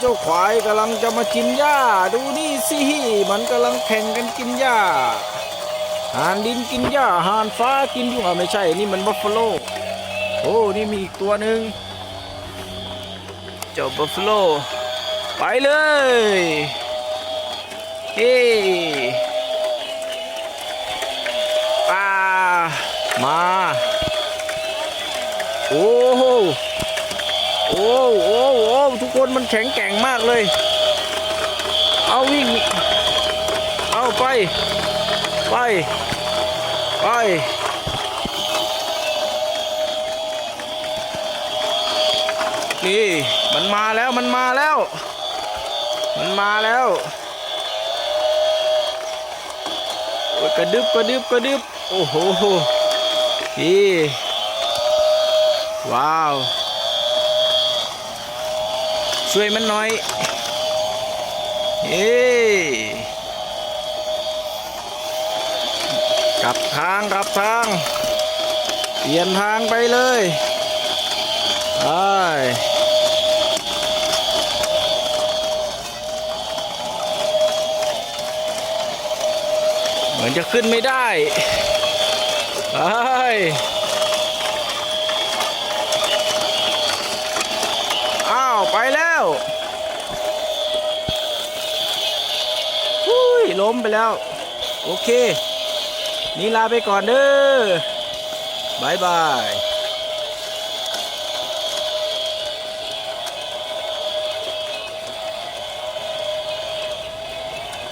เจ้าควายกำลังจะมากินหญ้า ดูนี่สิมันกำลังแข่งกันกินหญ้าหานดินกินหญ้าหานฟ้ากินยู่อะไม่ใช่ นี่มันบัฟฟาโลโอ้นี่มีอีกตัวหนึ่งเจ้าบัฟฟาโลไปเลยเฮ้ป่ามาโอ้โหโอ้โอ้โอ้ ทุกคนมันแข็งแกร่งมากเลย เอาวิ่ง เอาไป ไป ไป นี่ มันมาแล้วมันมาแล้ว มันมาแล้ว กระดึบกระดึบกระดึบโอ้โหนี่ว้าว ช่วยมันหน่อยเฮ้กลับทางกลับทาง เปลี่ยนทางไปเลยไปเหมือนจะขึ้นไม่ได้ไปอ้าว ไป แล้วหุ้ยล้มไปแล้ว โอเค นี่ลาไปก่อนเด้อบายบาย